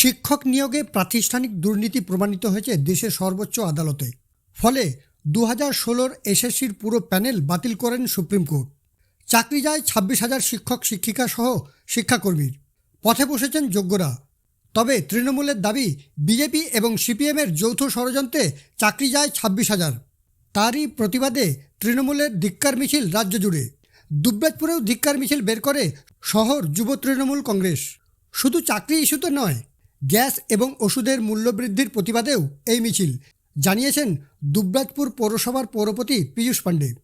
শিক্ষক নিয়োগে প্রাতিষ্ঠানিক দুর্নীতি প্রমাণিত হয়েছে দেশের সর্বোচ্চ আদালতে। ফলে দু হাজার ষোলোর এসএসসির পুরো প্যানেল বাতিল করেন সুপ্রিম কোর্ট। চাকরি যায় ছাব্বিশ হাজার শিক্ষক, শিক্ষিকা সহ শিক্ষাকর্মীর। পথে বসেছেন যোগ্যরা। তবে তৃণমূলের দাবি, বিজেপি এবং সিপিএমের যৌথ ষড়যন্ত্রে চাকরি যায় ছাব্বিশ হাজার। তারই প্রতিবাদে তৃণমূলের ধিক্কার মিছিল রাজ্য জুড়ে। দুবরাজপুরেও ধিক্কার মিছিল বের করে শহর যুব তৃণমূল কংগ্রেস। শুধু চাকরি ইস্যুতে নয় গ্যাস এবং ওষুধের মূল্যবৃদ্ধির প্রতিবাদেও এই মিছিল। জানিয়েছেন দুবরাজপুর পৌরসভার পৌরপতি পীযূষ পাণ্ডে।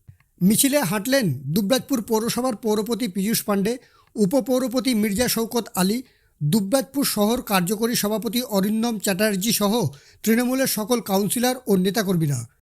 মিছিলে হাঁটলেন দুবরাজপুর পৌরসভার পৌরপতি পীযূষ পাণ্ডে, উপপৌরপতি মির্জা শৌকত আলী, দুবরাজপুর শহর কার্যকরী সভাপতি অরিন্দম চ্যাটার্জি সহ তৃণমূলের সকল কাউন্সিলর ও নেতাকর্মীরা।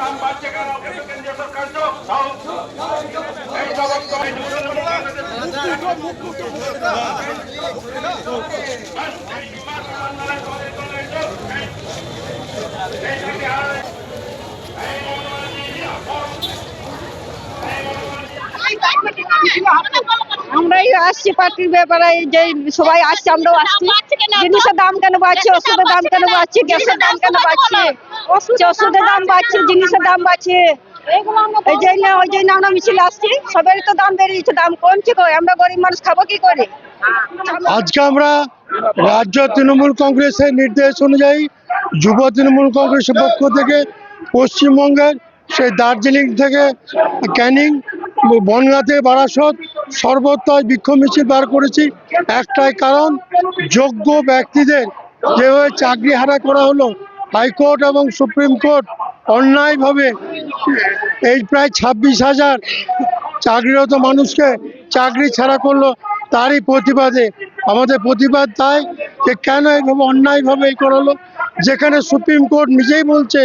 দাম বাড়ছে কেন কেন্দ্রীয় সরকার তো এই জগৎ আমরাই আসছি পার্টির ব্যাপারে যে সবাই আসছে, আমরাও আসছি। জিনিসের দাম কেন বাড়ছে? ওষুধের দাম কেন বাড়ছে? গ্যাসের দাম কেন বাড়ছে? ওষুধের দাম বাড়ছে, জিনিসের দাম বাড়ছে। আসছি, সবারই তো দাম বেরিয়েছে দাম কমছে আমরা গরিব মানুষ খাব কি করে? আজকে আমরা রাজ্য তৃণমূল কংগ্রেসের নির্দেশ অনুযায়ী যুব তৃণমূল কংগ্রেসের পক্ষ থেকে পশ্চিমবঙ্গের সেই দার্জিলিং থেকে ক্যানিং বনগা থেকে বারাসত সর্বত্রই বিক্ষোভ মিছিল বার করেছি। একটাই কারণ, যোগ্য ব্যক্তিদের যেভাবে চাকরি হারা করা হলো, হাইকোর্ট এবং সুপ্রিম কোর্ট অন্যায়ভাবে এই প্রায় ছাব্বিশ হাজার চাকরিরত মানুষকে চাকরি ছাড়া করল। তারই প্রতিবাদে, আমাদের প্রতিবাদ তাই যে কেন এইভাবে অন্যায়ভাবে এই করালো? যেখানে সুপ্রিম কোর্ট নিজেই বলছে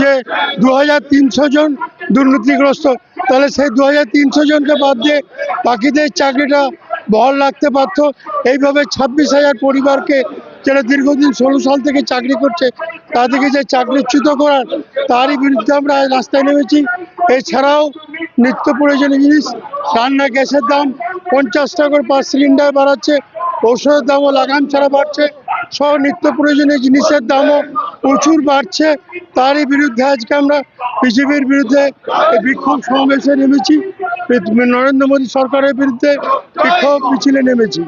যে দু হাজার তিনশো জন দুর্নীতিগ্রস্ত, তাহলে সেই দু হাজার তিনশো জনকে বাদ দিয়ে বাকিদের চাকরিটা বহাল রাখতে পারত এইভাবে ছাব্বিশ হাজার পরিবারকে যারা দীর্ঘদিন ষোলো সাল থেকে চাকরি করছে, তাদেরকে যে চাকরিচ্যুত করার, তারই বিরুদ্ধে আমরা রাস্তায় নেমেছি। এছাড়াও নিত্য প্রয়োজনীয় জিনিস, রান্না, গ্যাসের দাম পঞ্চাশ টাকা করে পার সিলিন্ডার বাড়াচ্ছে, ঔষধের দামও লাগান ছাড়া বাড়ছে সব নিত্য প্রয়োজনীয় জিনিসের দামও প্রচুর বাড়ছে। তারই বিরুদ্ধে আজকে আমরা বিজেপির বিরুদ্ধে বিক্ষোভ সমাবেশে নেমেছি। নরেন্দ্র মোদী সরকারের বিরুদ্ধে বিক্ষোভ মিছিলে নেমেছি।